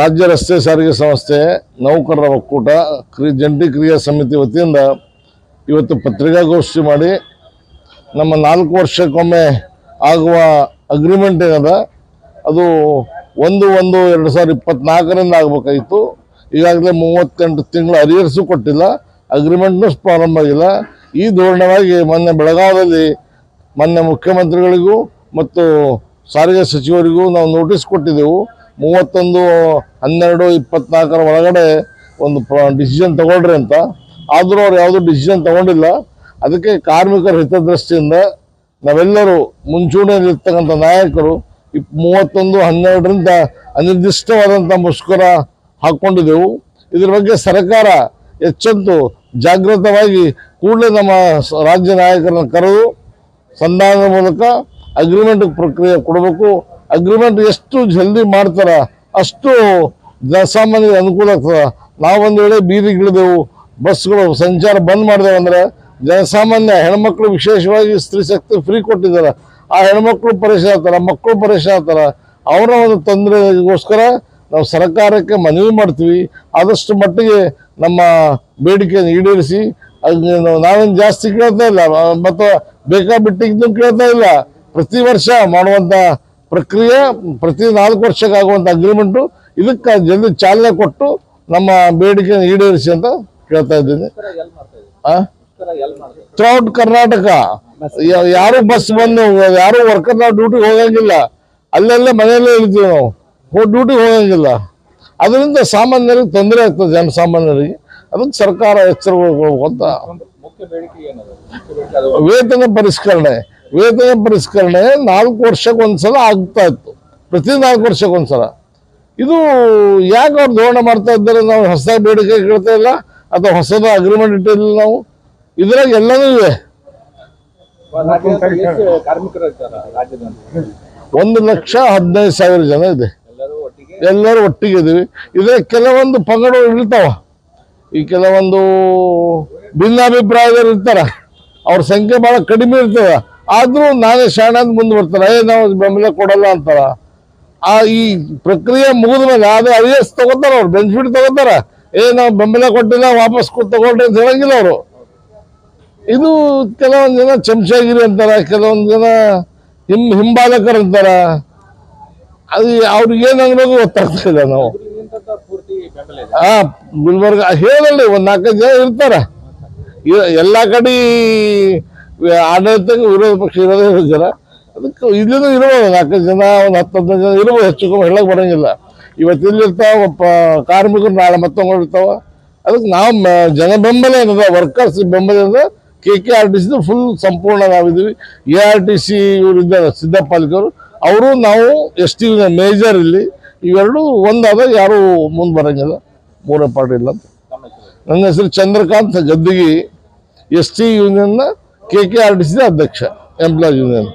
ರಾಜ್ಯ ರಸ್ತೆ ಸಾರಿಗೆ ಸಂಸ್ಥೆ ನೌಕರರ ಒಕ್ಕೂಟ ಕ್ರಿ ಜಂಟಿ ಕ್ರಿಯಾ ಸಮಿತಿ ವತಿಯಿಂದ ಇವತ್ತು ಪತ್ರಿಕಾಗೋಷ್ಠಿ ಮಾಡಿ ನಮ್ಮ ನಾಲ್ಕು ವರ್ಷಕ್ಕೊಮ್ಮೆ ಆಗುವ ಅಗ್ರಿಮೆಂಟ್ ಏನದ? ಅದು ಒಂದು ಒಂದು ಎರಡು ಸಾವಿರದ ಇಪ್ಪತ್ನಾಲ್ಕರಿಂದ ಆಗಬೇಕಾಗಿತ್ತು. ಈಗಾಗಲೇ ಮೂವತ್ತೆಂಟು ತಿಂಗಳು ಅರಿಯರ್ಸು ಕೊಟ್ಟಿಲ್ಲ. ಅಗ್ರಿಮೆಂಟ್ನೂ ಪ್ರಾರಂಭ ಆಗಿಲ್ಲ. ಈ ಧೋರಣವಾಗಿ ಮೊನ್ನೆ ಬೆಳಗಾವದಲ್ಲಿ ಮೊನ್ನೆ ಮುಖ್ಯಮಂತ್ರಿಗಳಿಗೂ ಮತ್ತು ಸಾರಿಗೆ ಸಚಿವರಿಗೂ ನಾವು ನೋಟಿಸ್ ಕೊಟ್ಟಿದ್ದೆವು. ಮೂವತ್ತೊಂದು, ಹನ್ನೆರಡು, ಇಪ್ಪತ್ನಾಲ್ಕರ ಒಳಗಡೆ ಒಂದು ಡಿಸಿಷನ್ ತಗೊಳ್ರಿ ಅಂತ. ಆದರೂ ಅವ್ರು ಯಾವುದೂ ಡಿಸಿಷನ್ ತಗೊಂಡಿಲ್ಲ. ಅದಕ್ಕೆ ಕಾರ್ಮಿಕರ ಹಿತದೃಷ್ಟಿಯಿಂದ ನಾವೆಲ್ಲರೂ ಮುಂಚೂಣಿಯಲ್ಲಿರ್ತಕ್ಕಂಥ ನಾಯಕರು ಇಪ್, ಮೂವತ್ತೊಂದು, ಹನ್ನೆರಡರಿಂದ ಅನಿರ್ದಿಷ್ಟವಾದಂಥ ಮುಷ್ಕರ ಹಾಕ್ಕೊಂಡಿದ್ದೆವು. ಇದ್ರ ಬಗ್ಗೆ ಸರ್ಕಾರ ಎಚ್ಚೆತ್ತು ಜಾಗೃತವಾಗಿ ಕೂಡಲೇ ನಮ್ಮ ರಾಜ್ಯ ನಾಯಕರನ್ನು ಕರೆದು, ಸಂಧಾನದ ಮೂಲಕ ಅಗ್ರಿಮೆಂಟ್ ಪ್ರಕ್ರಿಯೆ ಕೊಡಬೇಕು. ಅಗ್ರಿಮೆಂಟ್ ಎಷ್ಟು ಜಲ್ದಿ ಮಾಡ್ತಾರ, ಅಷ್ಟು ಜನಸಾಮಾನ್ಯರಿಗೆ ಅನುಕೂಲ ಆಗ್ತದ. ನಾವೊಂದು ವೇಳೆ ಬೀದಿಗಿಳಿದೆವು ಬಸ್ಗಳು ಸಂಚಾರ ಬಂದ್ ಮಾಡಿದೆವು ಅಂದ್ರೆ ಜನಸಾಮಾನ್ಯ ಹೆಣ್ಮಕ್ಳು ವಿಶೇಷವಾಗಿ ಸ್ತ್ರೀ ಶಕ್ತಿ ಫ್ರೀ ಕೊಟ್ಟಿದ್ದಾರೆ. ಆ ಹೆಣ್ಮಕ್ಳು ಪರೇಶಾನ್ ಆಗ್ತಾರೆ ಮಕ್ಕಳು ಪರೇಶಾನ್ ಆಗ್ತಾರೆ. ಅವರ ಒಂದು ತೊಂದರೆಗೋಸ್ಕರ ನಾವು ಸರ್ಕಾರಕ್ಕೆ ಮನವಿ ಮಾಡ್ತೀವಿ. ಆದಷ್ಟು ಮಟ್ಟಿಗೆ ನಮ್ಮ ಬೇಡಿಕೆಯನ್ನು ಈಡೇರಿಸಿ ನಾವೇನು ಜಾಸ್ತಿ ಕೇಳ್ತಾ ಇಲ್ಲ. ಮತ್ತು ಬೇಕಾಬಿಟ್ಟಿದ್ದು ಕೇಳ್ತಾ ಇಲ್ಲ. ಪ್ರತಿ ವರ್ಷ ಮಾಡುವಂತ ಪ್ರಕ್ರಿಯೆ ಪ್ರತಿ ನಾಲ್ಕು ವರ್ಷಕ್ಕಾಗುವಂಥ ಆಗುವಂತ ಅಗ್ರಿಮೆಂಟು ಇದಕ್ಕೆ ಜಲ್ದಿ ಚಾಲನೆ ಕೊಟ್ಟು ನಮ್ಮ ಬೇಡಿಕೆ ಈಡೇರಿಸಿ ಅಂತ ಕೇಳ್ತಾ ಇದ್ದೀನಿ. ಥ್ರೂಔಟ್ ಕರ್ನಾಟಕ ಯಾರು ಬಸ್ ಬಂದು ಯಾರು ವರ್ಕರ್ ನಾವು ಡ್ಯೂಟಿಗೆ ಹೋಗಂಗಿಲ್ಲ. ಅಲ್ಲೆಲ್ಲ ಮನೆಯಲ್ಲೇ ಇರ್ತೀವಿ ನಾವು. ಡ್ಯೂಟಿಗೆ ಹೋಗಂಗಿಲ್ಲ. ಅದರಿಂದ ಸಾಮಾನ್ಯರಿಗೆ ತೊಂದರೆ ಆಗ್ತದೆ ಜನಸಾಮಾನ್ಯರಿಗೆ ಅದಕ್ಕೆ ಸರ್ಕಾರ ಎಚ್ಚರಗೊಳ್ಬೇಕು ಅಂತ ವೇತನ ಪರಿಷ್ಕರಣೆ. ವೇತನ ಪರಿಷ್ಕರಣೆ ನಾಲ್ಕು ವರ್ಷಕ್ಕೆ ಒಂದ್ಸಲ ಆಗ್ತಾ ಇತ್ತು. ಪ್ರತಿ ನಾಲ್ಕು ವರ್ಷಕ್ಕೆ ಒಂದ್ಸಲ ಇದು ಯಾಕೆ ಅವ್ರು ಧೋರಣೆ ಮಾಡ್ತಾ ಇದ್ದಾರೆ ನಾವು ಹೊಸ ಬೇಡಿಕೆ ಕೇಳ್ತಾ ಇಲ್ಲ? ಅಥವಾ ಹೊಸದ ಅಗ್ರಿಮೆಂಟ್ ಇಟ್ಟಿಲ್ಲ ನಾವು? ಇದ್ರಾಗ ಎಲ್ಲನೂ ಇವೆ. ಒಂದು ಲಕ್ಷ ಹದಿನೈದು ಸಾವಿರ ಜನ ಇದೆ. ಎಲ್ಲರೂ ಒಟ್ಟಿಗೆ ಇದೀವಿ ಇದ್ರೆ ಕೆಲವೊಂದು ಪಂಗಡಗಳು ಇರ್ತಾವ. ಈ ಕೆಲವೊಂದು ಭಿನ್ನಾಭಿಪ್ರಾಯದವ್ರು ಇರ್ತಾರ ಅವ್ರ ಸಂಖ್ಯೆ ಬಹಳ ಕಡಿಮೆ ಇರ್ತದ. ಆದ್ರೂ ನಾನೇ ಶಾಣ ಅಂತ ಮುಂದೆ ಬರ್ತಾರೆ ಏ, ನಾವು ಬೆಂಬಲ ಕೊಡಲ್ಲ ಅಂತಾರ. ಆ ಈ ಪ್ರಕ್ರಿಯೆ ಮುಗಿದ ಮೇಲೆ ಅದೇ ಅರಿಯಸ್ ತಗೋತಾರ ಅವ್ರು ಬೆನಿಫಿಟ್ ತಗೋತಾರ. ಏ, ನಾವು ಬೆಂಬಲ ಕೊಟ್ಟಿಲ್ಲ ವಾಪಸ್ ತಗೊಳ್ರಿ ಅಂತ ಹೇಳಂಗಿಲ್ಲ ಅವರು. ಇದು ಕೆಲವೊಂದು ಜನ ಚಮಚಾಗಿರಿ ಅಂತಾರ, ಕೆಲವೊಂದು ಜನ ಹಿಂ, ಹಿಂಬಾಲಕರು ಅಂತಾರ. ಅದು ಅವ್ರಿಗೆ ಏನು ಅನ್ನೋದು ಗೊತ್ತಾಗ್ತಾ ಇಲ್ಲ ನಾವು. ಹಾ ಗುಲ್ಬರ್ಗ, ಹೇಳಲ್ಲಿ ಒಂದು ನಾಲ್ಕೈದು ಜನ ಇರ್ತಾರ. ಎಲ್ಲಾ ಕಡೆ ಆಡಳಿತಕ್ಕೆ ವಿರೋಧ ಪಕ್ಷ ಇರೋದೇ ಇರೋ ಜನ. ಅದಕ್ಕೆ ಇಲ್ಲಿನೂ ಇರ್ಬೋದು ನಾಲ್ಕು ಜನ, ಒಂದು ಹತ್ತು ಹದಿನೈದು ಜನ ಇರ್ಬೋದು, ಹೆಚ್ಚು ಕಮ್ಮಿ ಹೇಳಕ್ ಬರೋಂಗಿಲ್ಲ. ಇವತ್ತು ಇಲ್ಲಿರ್ತಾವ, ಒಬ್ಬ ಕಾರ್ಮಿಕರು ನಾಳೆ ಮತ್ತೊಂದು ಇರ್ತಾವ. ಅದಕ್ಕೆ ನಾವು ಜನ ಬೆಂಬಲ ಏನದ ವರ್ಕರ್ಸ್ ಬೆಂಬಲ ಏನದ K K R T C full ಸಂಪೂರ್ಣ ನಾವಿದ್ದೀವಿ. ಎ ಆರ್ ಟಿ ಸಿ ಇವರಿಂದ ಸಿದ್ದಪ್ಪ ಪಾಲಿಕರು ಅವರು. ನಾವು ಎಸ್ ಟಿ ಮೇಜರ್ ಇಲ್ಲಿ. ಇವೆರಡು ಒಂದಾದ, ಯಾರು ಮುಂದೆ ಬರೋಂಗಿಲ್ಲ. ಮೂರೇ ಪಾರ್ಟಿ ಇಲ್ಲ ಅಂತ. ನನ್ನ ಹೆಸರು Chandrakant Gaddigi. S T ಯೂನಿಯನ್ನ K K R T C ಅಧ್ಯಕ್ಷ ಎಂಪ್ಲಾಯ್ ಯೂನಿಯನ್